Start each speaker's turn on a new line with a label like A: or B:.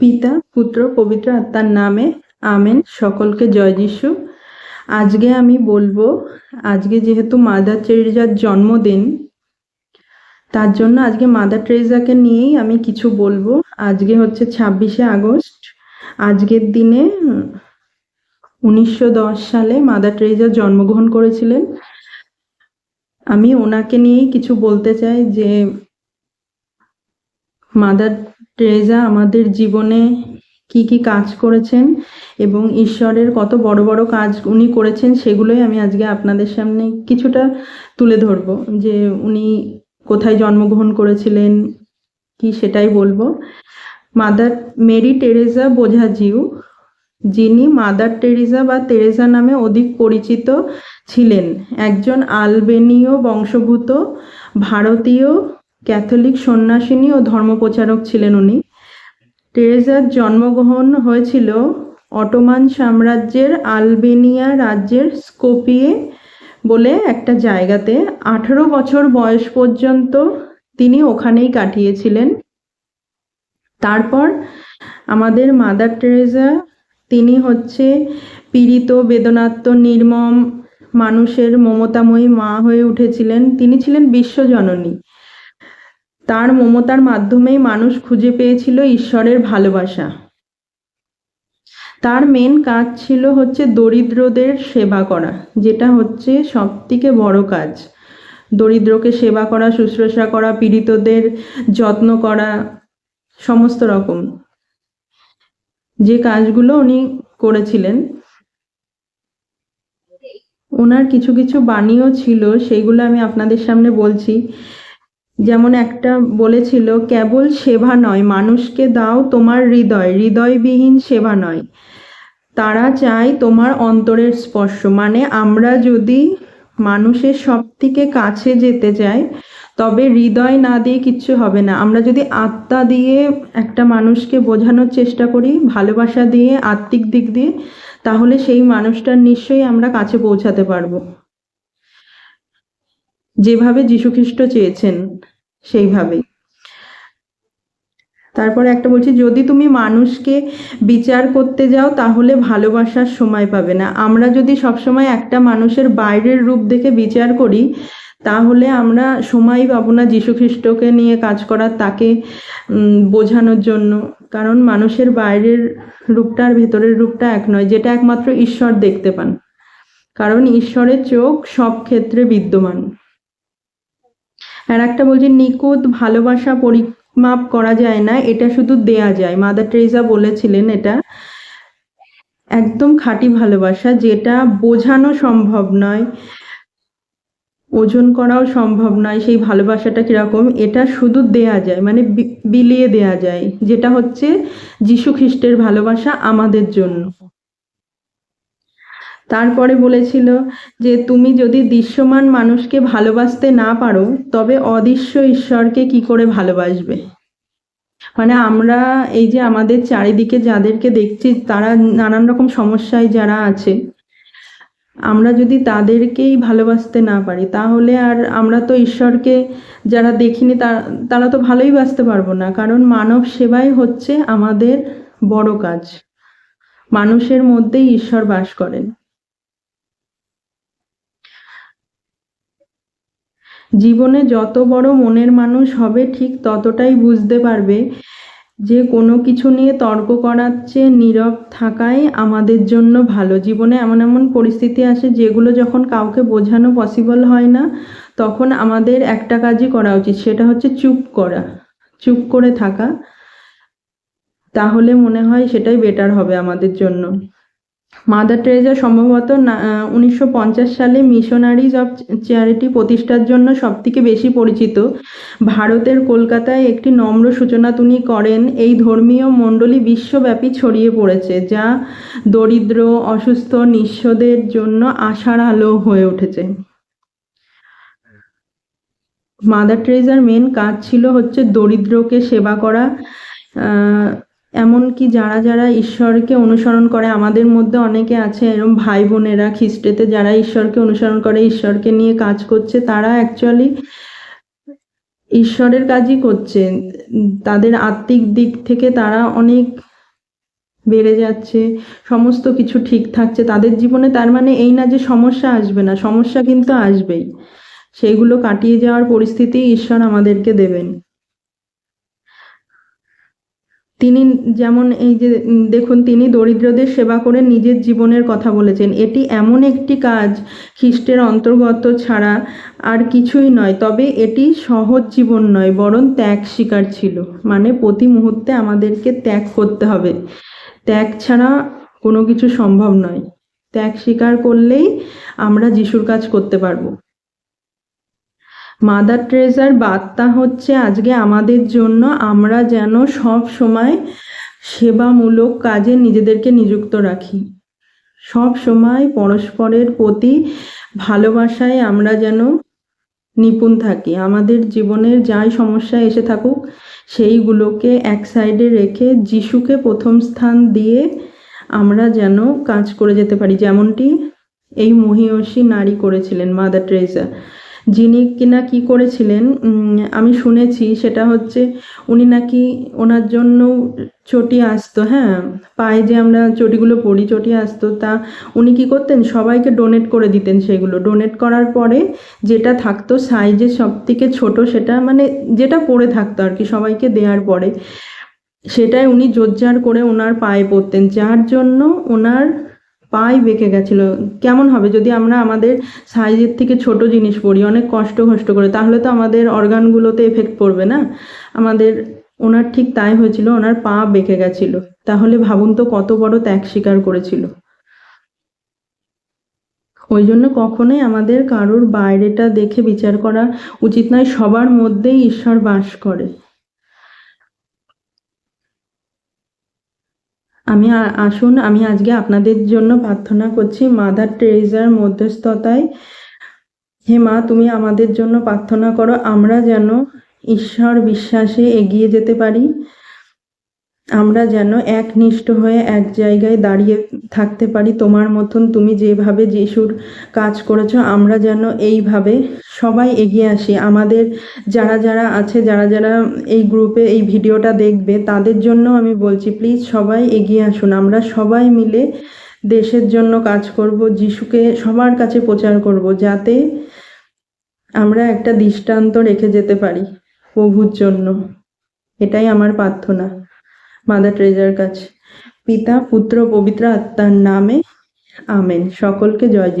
A: পিতা, পুত্র, পবিত্র আত্মার নামে আমেন। সকলকে জয় যিশু। আজকে আমি বলব, আজকে যেহেতু মাদার টেরেজার জন্মদিন, তার জন্য আজকে মাদার টেরেজাকে নিয়েই আমি কিছু বলব। আজকে হচ্ছে ছাব্বিশে আগস্ট। আজকের দিনে উনিশশো দশ সালে মাদার টেরেজা জন্মগ্রহণ করেছিলেন। আমি ওনাকে নিয়েই কিছু বলতে চাই যে মাদার টেরেজা আমাদের জীবনে কি কি কাজ করেছেন এবং ঈশ্বরের কত বড় বড় কাজ উনি করেছেন সেগুলোই আমি আজকে আপনাদের সামনে কিছুটা তুলে ধরবো। যে উনি কোথায় জন্মগ্রহণ করেছিলেন, কি সেটাই বলব। মাদার মেরি টেরেজা বোঝা জিউ যিনি মাদার টেরেজা বা তেরেজা নামে অধিক পরিচিত ছিলেন। একজন আলবেনীয় বংশভূত ভারতীয় ক্যাথলিক সন্ন্যাসিনী ও ধর্মপ্রচারক ছিলেন উনি। টেরেজার জন্মগ্রহণ হয়েছিল অটোমান সাম্রাজ্যের আলবেনিয়া রাজ্যের স্কোপিয়ে বলে একটা জায়গাতে। আঠেরো বছর বয়স পর্যন্ত তিনি ওখানেই কাটিয়েছিলেন। তারপর আমাদের মাদার টেরেজা তিনি হচ্ছে পীড়িত, বেদনাত্ম, নির্মম মানুষের মমতাময়ী মা হয়ে উঠেছিলেন। তিনি ছিলেন বিশ্বজননী। তার মমতার মাধ্যমেই মানুষ খুঁজে পেয়েছিল ঈশ্বরের ভালোবাসা। তার মেন কাজ ছিল হচ্ছে দরিদ্রদের সেবা করা, যেটা হচ্ছে সব থেকে বড় কাজ। দরিদ্রকে সেবা করা, শুশ্রূষা করা, পীড়িতদের যত্ন করা, সমস্ত রকম। যে কাজগুলো উনি করেছিলেন, ওনার কিছু কিছু বাণীও ছিল, সেইগুলো আমি আপনাদের সামনে বলছি। যেমন একটা বলেছিল, কেবল সেবা নয়, মানুষকে দাও তোমার হৃদয়, হৃদয়বিহীন সেবা নয়। তারা চায় তোমার অন্তরের স্পর্শ। মানে আমরা যদি মানুষের সব থেকে কাছে যেতে চাই, তবে হৃদয় না দিয়ে কিচ্ছু হবে না। আমরা যদি আত্মা দিয়ে একটা মানুষকে বোঝানোর চেষ্টা করি, ভালোবাসা দিয়ে, আত্মিক দিক দিয়ে, তাহলে সেই মানুষটার নিশ্চয়ই আমরা কাছে পৌঁছাতে পারব। যেভাবে যীশুখ্রিস্ট চেয়েছেন, সেইভাবেই। তারপরে একটা বলছি, যদি তুমি মানুষকে বিচার করতে যাও, তাহলে ভালোবাসার সময় পাবে না। আমরা যদি সবসময় একটা মানুষের বাইরের রূপ দেখে বিচার করি, তাহলে আমরা সময় পাবো না যীশু খ্রিস্টকে নিয়ে কাজ করার, তাকে বোঝানোর জন্য। কারণ মানুষের বাইরের রূপটা আর ভেতরের রূপটা এক নয়, যেটা একমাত্র ঈশ্বর দেখতে পান। কারণ ঈশ্বরের চোখ সব ক্ষেত্রে বিদ্যমান। আর একটা বলছি, নিখুঁত ভালোবাসা পরিমাপ করা যায় না, এটা শুধু দেয়া যায়। মাদার টেরেজা বলেছিলেন এটা। একদম খাঁটি ভালোবাসা, যেটা বোঝানো সম্ভব নয়, ওজন করাও সম্ভব নয়, সেই ভালোবাসাটা কীরকম, এটা শুধু দেয়া যায় মানে বিলিয়ে দেয়া যায়, যেটা হচ্ছে যীশু খ্রিস্টের ভালোবাসা আমাদের জন্য। তারপরে বলেছিল যে, তুমি যদি দৃশ্যমান মানুষকে ভালোবাসতে না পারো, তবে অদৃশ্য ঈশ্বরকে কি করে ভালোবাসবে? মানে আমরা এই যে আমাদের চারিদিকে যাদেরকে দেখছি, তারা নানান রকম সমস্যায় যারা আছে, আমরা যদি তাদেরকেই ভালোবাসতে না পারি, তাহলে আর আমরা তো ঈশ্বরকে যারা দেখিনি তারা তারা তো ভালোই বাসতে পারব না। কারণ মানব সেবাই হচ্ছে আমাদের বড় কাজ। মানুষের মধ্যেই ঈশ্বর বাস করেন। জীবনে যত বড় মনের মানুষ হবে, ঠিক ততটাই বুঝতে পারবে যে কোনো কিছু নিয়ে তর্ক করার চেয়ে নীরব থাকাই আমাদের জন্য ভালো। জীবনে এমন এমন পরিস্থিতি আসে যেগুলো যখন কাউকে বোঝানো পসিবল হয় না, তখন আমাদের একটা কাজই করা উচিত, সেটা হচ্ছে চুপ করা, চুপ করে থাকা। তাহলে মনে হয় সেটাই বেটার হবে আমাদের জন্য। মাদার টেরেজা সম্ভবত না উনিশশো পঞ্চাশ সালে মিশনারিজ অফ চ্যারিটি প্রতিষ্ঠার জন্য সবথেকে বেশি পরিচিত। ভারতের কলকাতায় একটি নম্র সূচনা তিনি করেন, এই ধর্মীয় মণ্ডলী বিশ্বব্যাপী ছড়িয়ে পড়েছে, যা দরিদ্র, অসুস্থ, নিঃস্বদের জন্য আশার আলো হয়ে উঠেছে। মাদার টেরেজার মেন কাজ ছিল হচ্ছে দরিদ্রকে সেবা করা এমনকি যারা যারা ঈশ্বরকে অনুসরণ করে, আমাদের মধ্যে অনেকে আছে এরকম ভাই বোনেরা খ্রিস্টেতে যারা ঈশ্বরকে অনুসরণ করে, ঈশ্বরকে নিয়ে কাজ করছে, তারা অ্যাকচুয়ালি ঈশ্বরের কাজই করছে। তাদের আত্মিক দিক থেকে তারা অনেক বেড়ে যাচ্ছে, সমস্ত কিছু ঠিক থাকছে। তাদের জীবনে তার মানে এই না যে সমস্যা আসবে না, সমস্যা কিন্তু আসবেই। সেইগুলো কাটিয়ে যাওয়ার পরিস্থিতি ঈশ্বর আমাদেরকে দেবেন। তিনি যেমন এই যে দেখুন, তিনি দরিদ্রদের সেবা করে নিজের জীবনের কথা বলেছেন। এটি এমন একটি কাজ, খ্রিস্টের অন্তর্গত ছাড়া আর কিছুই নয়, তবে এটি সহজ জীবন নয়, বরং ত্যাগ স্বীকার ছিল। মানে প্রতি মুহূর্তে আমাদেরকে ত্যাগ করতে হবে। ত্যাগ ছাড়া কোনো কিছু সম্ভব নয়। ত্যাগ স্বীকার করলেই আমরা যিশুর কাজ করতে পারব। মাদার ট্রেজার বার্তা হচ্ছে, আজকে আমাদের জন্য আমরা যেন সব সময় সেবামূলক কাজে নিজেদেরকে নিযুক্ত রাখি। সব সময় পরস্পরের প্রতি ভালোবাসায় আমরা যেন নিপুণ থাকি। আমাদের জীবনের যাই সমস্যা এসে থাকুক, সেইগুলোকে এক সাইডে রেখে যিশুকে প্রথম স্থান দিয়ে আমরা যেন কাজ করে যেতে পারি। যেমনটি এই মহিয়সী নারী করেছিলেন মাদার ট্রেজা যিনি কিনা কি করেছিলেন আমি শুনেছি সেটা হচ্ছে উনি নাকি ওনার জন্য চটি আসতো হ্যাঁ পায়ে যে আমরা চটিগুলো পরি, চটি আসতো, তা উনি কি করতেন? সবাইকে ডোনেট করে দিতেন সেগুলো। ডোনেট করার পরে যেটা থাকতো সাইজে সব থেকে ছোট সেটা মানে যেটা পরে থাকতো আর কি, সবাইকে দেওয়ার পরে, সেটাই উনি জোরজার করে ওনার পায়ে পরতেন। যার জন্য ওনার পায়ে বেঁকে গেছিল। কেমন হবে? যদি আমরা আমাদের সাইজের থেকে ছোট জিনিস পরি অনেক কষ্ট কষ্ট করে, তাহলে তো আমাদের অর্গানগুলোতে এফেক্ট পড়বে না? আমাদের, ওনার ঠিক তাই হয়েছিল, ওনার পা বেঁকে গেছিল। তাহলে ভাবুন তো কত বড় ত্যাগ স্বীকার করেছিল। ওই জন্য কখনোই আমাদের কারোর বাইরেটা দেখে বিচার করা উচিত নয়, সবার মধ্যেই ঈশ্বর বাস করে। আমি আসুন, আমি আজকে আপনাদের জন্য প্রার্থনা করছি, মাদার টেরেজার মধ্যস্থতায়। হে মা, তুমি আমাদের জন্য প্রার্থনা করো, আমরা যেন ঈশ্বর বিশ্বাসে এগিয়ে যেতে পারি। আমরা যেন একনিষ্ঠ হয়ে এক জায়গায় দাঁড়িয়ে থাকতে পারি। তোমার মতন তুমি যেভাবে যিশুর কাজ করেছ, আমরা যেন এইভাবে সবাই এগিয়ে আসি। আমাদের যারা যারা আছে, যারা যারা এই গ্রুপে এই ভিডিওটা দেখবে, তাদের জন্য আমি বলছি, প্লিজ সবাই এগিয়ে আসুন। আমরা সবাই মিলে দেশের জন্য কাজ করব, যিশুকে সবার কাছে প্রচার করব, যাতে আমরা একটা দৃষ্টান্ত রেখে যেতে পারি প্রভুর জন্য। এটাই আমার প্রার্থনা। মাদার ট্রেজার কাছে। পিতা পুত্র পবিত্র আত্মার নামে আমেন। সকলকে জয়